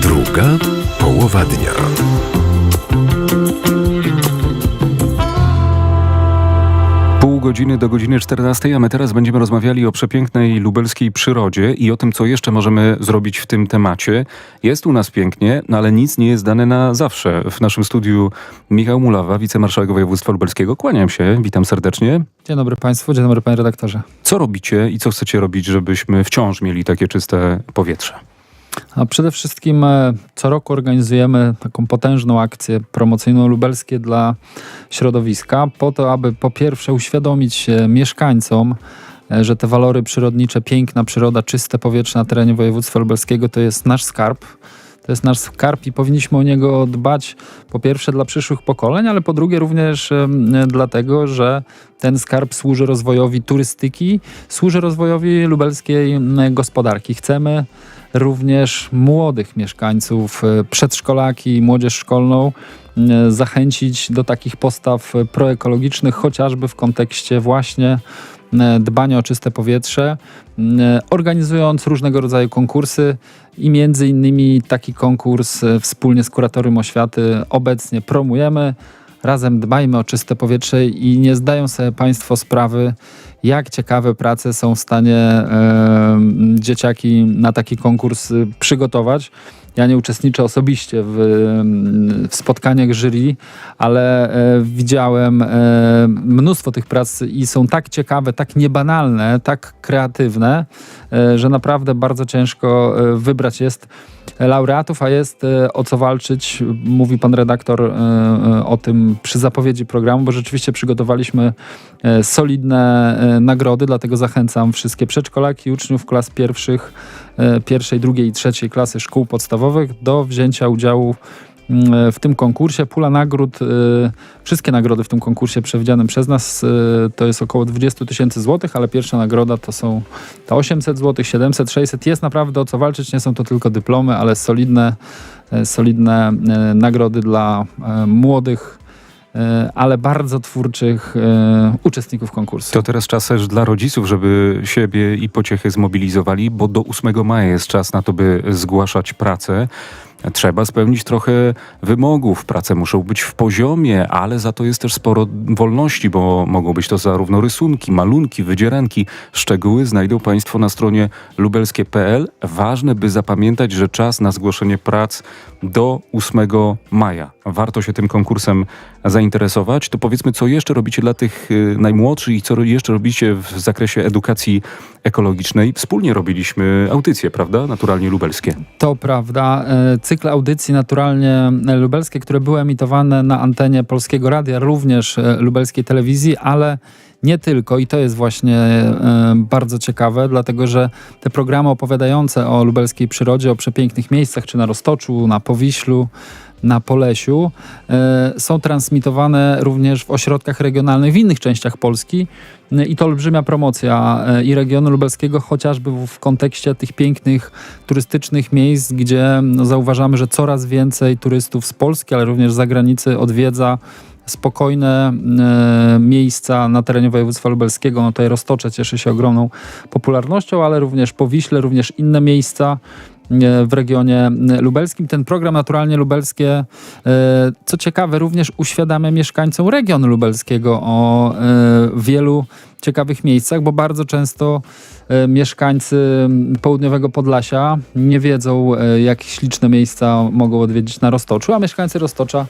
Druga połowa dnia. Pół godziny do godziny 14, a my teraz będziemy rozmawiali o przepięknej lubelskiej przyrodzie i o tym, co jeszcze możemy zrobić w tym temacie. Jest u nas pięknie, no ale nic nie jest dane na zawsze. W naszym studiu Michał Mulawa, wicemarszałek województwa lubelskiego. Kłaniam się, witam serdecznie. Dzień dobry Państwu, dzień dobry Panie Redaktorze. Co robicie i co chcecie robić, żebyśmy wciąż mieli takie czyste powietrze? A przede wszystkim e, co roku organizujemy taką potężną akcję promocyjną lubelskie dla środowiska, po to, aby po pierwsze uświadomić e, mieszkańcom, e, że te walory przyrodnicze, piękna przyroda, czyste powietrze na terenie województwa lubelskiego to jest nasz skarb. To jest nasz skarb i powinniśmy o niego dbać po pierwsze dla przyszłych pokoleń, ale po drugie również dlatego, że ten skarb służy rozwojowi turystyki, służy rozwojowi lubelskiej gospodarki. Chcemy również młodych mieszkańców, e, przedszkolaki, młodzież szkolną zachęcić do takich postaw e, proekologicznych, chociażby w kontekście właśnie dbania o czyste powietrze, m, organizując różnego rodzaju konkursy i między innymi taki konkurs e, wspólnie z Kuratorium Oświaty obecnie promujemy. Razem dbajmy o czyste powietrze i nie zdają sobie Państwo sprawy, jak ciekawe prace są w stanie e, dzieciaki na taki konkurs y, przygotować. Ja nie uczestniczę osobiście w, w spotkaniach jury, ale e, widziałem e, mnóstwo tych prac i są tak ciekawe, tak niebanalne, tak kreatywne, e, że naprawdę bardzo ciężko e, wybrać jest laureatów, a jest e, o co walczyć. Mówi pan redaktor e, e, o tym przy zapowiedzi programu, bo rzeczywiście przygotowaliśmy solidne nagrody, dlatego zachęcam wszystkie przedszkolaki, uczniów klas pierwszych, pierwszej, drugiej i trzeciej klasy szkół podstawowych do wzięcia udziału w tym konkursie. Pula nagród, e, wszystkie nagrody w tym konkursie przewidzianym przez nas e, to jest około 20 tysięcy złotych, ale pierwsza nagroda to są to 800 złotych, 700, 600. Jest naprawdę o co walczyć, nie są to tylko dyplomy, ale solidne, e, solidne nagrody dla młodych, ale bardzo twórczych uczestników konkursu. To teraz czas też dla rodziców, żeby siebie i pociechy zmobilizowali, bo do 8 maja jest czas na to, by zgłaszać pracę. Trzeba spełnić trochę wymogów. Prace muszą być w poziomie, ale za to jest też sporo wolności, bo mogą być to zarówno rysunki, malunki, wydzieranki. Szczegóły znajdą Państwo na stronie lubelskie.pl. Ważne, by zapamiętać, że czas na zgłoszenie prac do 8 maja. Warto się tym konkursem zainteresować. To powiedzmy, co jeszcze robicie dla tych y, najmłodszych i co jeszcze robicie w zakresie edukacji ekologicznej. Wspólnie robiliśmy audycje, prawda? Naturalnie lubelskie. To prawda. Cykl audycji naturalnie lubelskie, które były emitowane na antenie Polskiego Radia, również e, lubelskiej telewizji, ale nie tylko. I to jest właśnie e, bardzo ciekawe, dlatego że te programy opowiadające o lubelskiej przyrodzie, o przepięknych miejscach, czy na Roztoczu, na Powiślu, na Polesiu, e, są transmitowane również w ośrodkach regionalnych w innych częściach Polski. E, I to olbrzymia promocja e, i regionu lubelskiego, chociażby w, kontekście tych pięknych turystycznych miejsc, gdzie no, zauważamy, że coraz więcej turystów z Polski, ale również z zagranicy odwiedza spokojne miejsca na terenie województwa lubelskiego. No tutaj Roztocze cieszy się ogromną popularnością, ale również Powiśle, również inne miejsca w regionie lubelskim. Ten program Naturalnie Lubelskie, e, co ciekawe, również uświadamia mieszkańcom regionu lubelskiego o e, wielu ciekawych miejscach, bo bardzo często e, mieszkańcy południowego Podlasia nie wiedzą, e, jak śliczne miejsca mogą odwiedzić na Roztoczu, a mieszkańcy Roztocza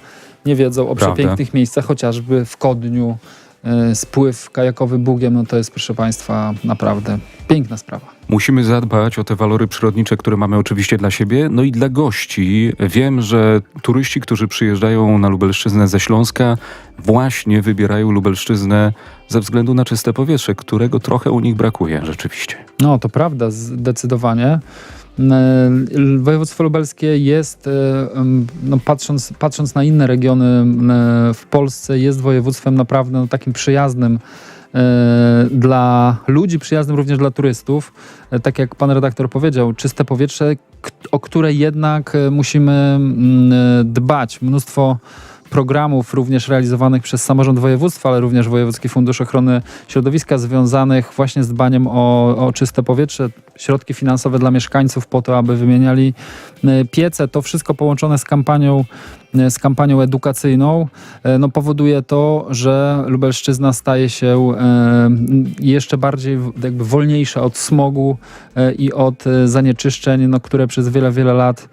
nie wiedzą o Prawda. przepięknych miejscach, chociażby w Kodniu, e, spływ kajakowy Bugiem, no to jest proszę Państwa naprawdę piękna sprawa. Musimy zadbać o te walory przyrodnicze, które mamy oczywiście dla siebie, no i dla gości. Wiem, że turyści, którzy przyjeżdżają na Lubelszczyznę ze Śląska, właśnie wybierają Lubelszczyznę ze względu na czyste powietrze, którego trochę u nich brakuje rzeczywiście. No, to prawda, zdecydowanie. E, Województwo lubelskie jest, e, no, patrząc, patrząc na inne regiony e, w Polsce, jest województwem naprawdę no, takim przyjaznym dla ludzi, przyjaznym również dla turystów. Tak jak pan redaktor powiedział, czyste powietrze, o które jednak musimy dbać. Mnóstwo programów również realizowanych przez samorząd województwa, ale również Wojewódzki Fundusz Ochrony Środowiska związanych właśnie z dbaniem o, o czyste powietrze, środki finansowe dla mieszkańców po to, aby wymieniali e, piece. To wszystko połączone z kampanią, e, z kampanią edukacyjną e, no, powoduje to, że Lubelszczyzna staje się jeszcze bardziej jakby wolniejsza od smogu i od zanieczyszczeń, no, które przez wiele, wiele lat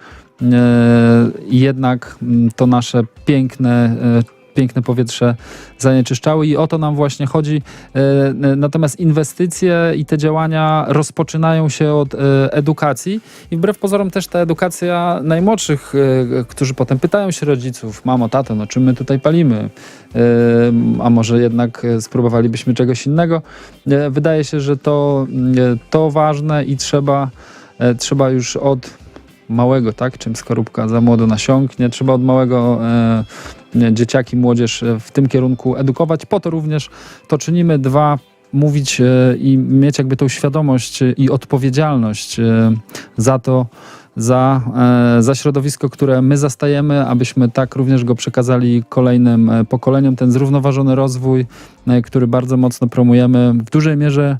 jednak mm, to nasze piękne, e, piękne powietrze zanieczyszczały i o to nam właśnie chodzi. E, e, Natomiast inwestycje i te działania rozpoczynają się od e, edukacji i wbrew pozorom też ta edukacja najmłodszych, e, którzy potem pytają się rodziców, mamo, tato, no czym my tutaj palimy? E, A może jednak e, spróbowalibyśmy czegoś innego? E, Wydaje się, że to, e, to ważne i trzeba, e, trzeba już od małego, tak? Czym skorupka za młodo nasiąknie. Trzeba od małego e, dzieciaki, młodzież e, w tym kierunku edukować. Po to również to czynimy. Dwa, mówić e, i mieć jakby tą świadomość e, i odpowiedzialność e, za to, za, e, za środowisko, które my zastajemy, abyśmy tak również go przekazali kolejnym e, pokoleniom. Ten zrównoważony rozwój, e, który bardzo mocno promujemy, w dużej mierze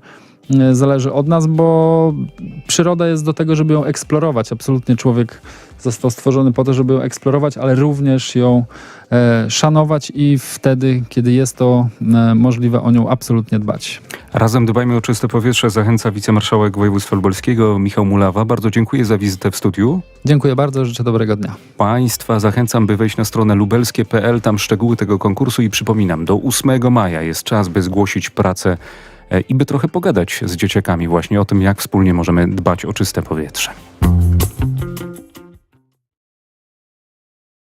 zależy od nas, bo przyroda jest do tego, żeby ją eksplorować. Absolutnie człowiek został stworzony po to, żeby ją eksplorować, ale również ją e, szanować i wtedy, kiedy jest to e, możliwe, o nią absolutnie dbać. Razem dbajmy o czyste powietrze, zachęca wicemarszałek województwa lubelskiego Michał Mulawa. Bardzo dziękuję za wizytę w studiu. Dziękuję bardzo, życzę dobrego dnia. Państwa zachęcam, by wejść na stronę lubelskie.pl, tam szczegóły tego konkursu i przypominam, do 8 maja jest czas, by zgłosić pracę e, i by trochę pogadać z dzieciakami właśnie o tym, jak wspólnie możemy dbać o czyste powietrze.